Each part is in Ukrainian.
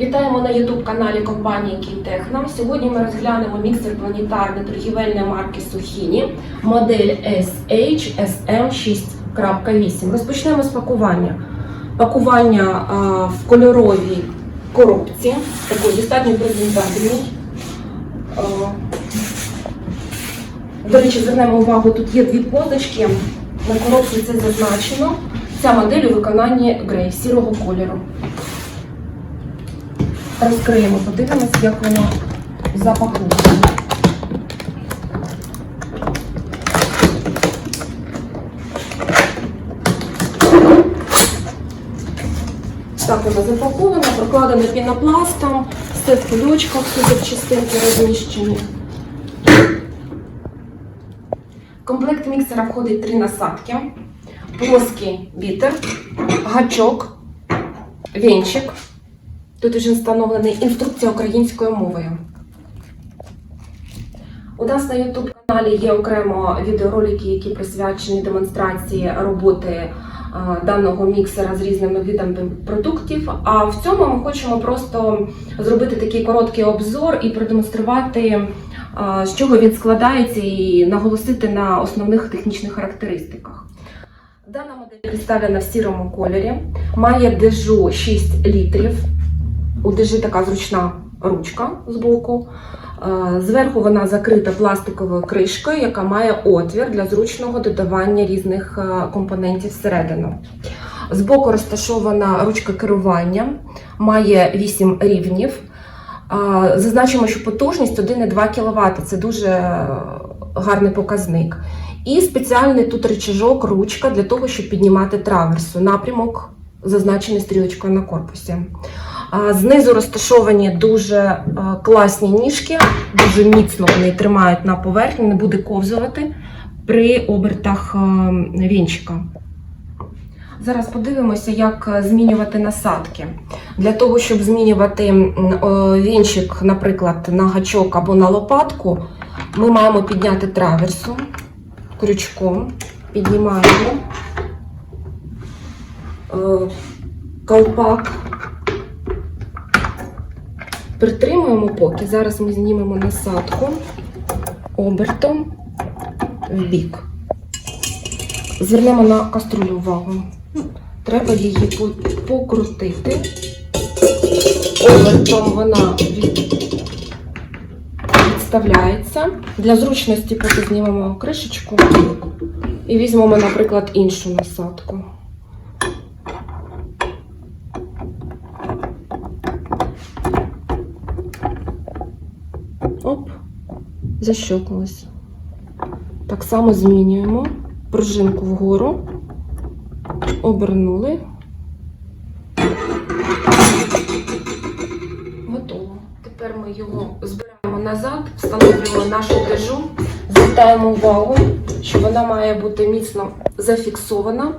Вітаємо на youtube каналі компанії Кінтехнам. Сьогодні ми розглянемо міксер планетарний торгівельної марки Сухіні, модель SHSM6.8. Розпочнемо з пакування. Пакування а, в кольоровій коробці, такої достатньо презентабельній. До речі, звернемо увагу, тут є дві позначки. На коробці це зазначено. Ця модель у виконанні грей сірого кольору. Розкриємо, подивимось, як воно запаковано. Так воно запаковано, прокладено пінопластом, все в кульочках, всі запчастинки розміщені. В комплект міксера входить три насадки, плоский бітер, гачок, венчик. Тут вже встановлений інструкція українською мовою. У нас на YouTube каналі є окремо відеоролики, які присвячені демонстрації роботи даного міксера з різними видами продуктів. А в цьому ми хочемо просто зробити такий короткий обзор і продемонструвати, з чого він складається, і наголосити на основних технічних характеристиках. Дана модель представлена в сірому кольорі, має дежу 6 літрів. У дежі така зручна ручка з боку. Е, Зверху вона закрита пластиковою кришкою, яка має отвір для зручного додавання різних е, компонентів всередину. Збоку розташована ручка керування, має 8 рівнів. Е, Зазначимо, що потужність 1,2 кВт це дуже гарний показник. І спеціальний тут рычажок, ручка для того, щоб піднімати траверсу. Напрямок зазначений стрілочкою на корпусі. Знизу розташовані дуже е, класні ніжки, дуже міцно вони тримають на поверхні, не буде ковзувати при обертах е, вінчика. Зараз подивимося, як е, змінювати насадки. Для того, щоб змінювати вінчик, наприклад, на гачок або на лопатку, ми маємо підняти траверсу крючком, піднімаємо колпак. Притримуємо поки. Зараз ми знімемо насадку обертом в бік. Звернемо на каструлю увагу. Треба її покрутити. Обертом вона відставляється. Для зручності поки знімемо кришечку і візьмемо, наприклад, іншу насадку. Оп, защелкнулось. Так само змінюємо пружинку вгору, обернули. Готово. Тепер ми його збираємо назад, встановлюємо нашу дежу, звертаємо увагу, що вона має бути міцно зафіксована.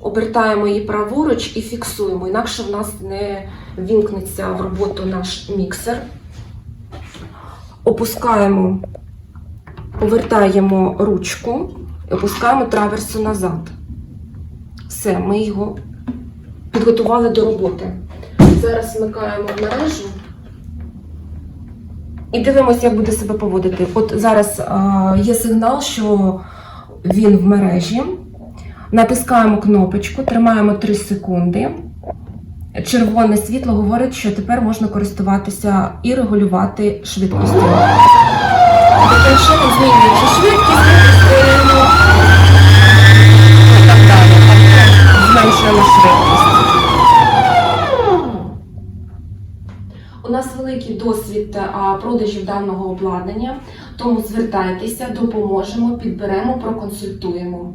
Обертаємо її праворуч і фіксуємо, інакше в нас не вімкнеться в роботу наш міксер опускаємо, повертаємо ручку і опускаємо траверсу назад. Все, ми його підготували до роботи. Зараз вмикаємо мережу і дивимося, як буде себе поводити. От зараз а, є сигнал, що він в мережі. Натискаємо кнопочку, тримаємо 3 секунди. Червоне світло говорить, що тепер можна користуватися і регулювати швидкістю. Таким чином змінюючи швидкість, так далі. Тобто Зменшуємо швидкість. У нас великий досвід продажів даного обладнання, тому звертайтеся, допоможемо, підберемо, проконсультуємо.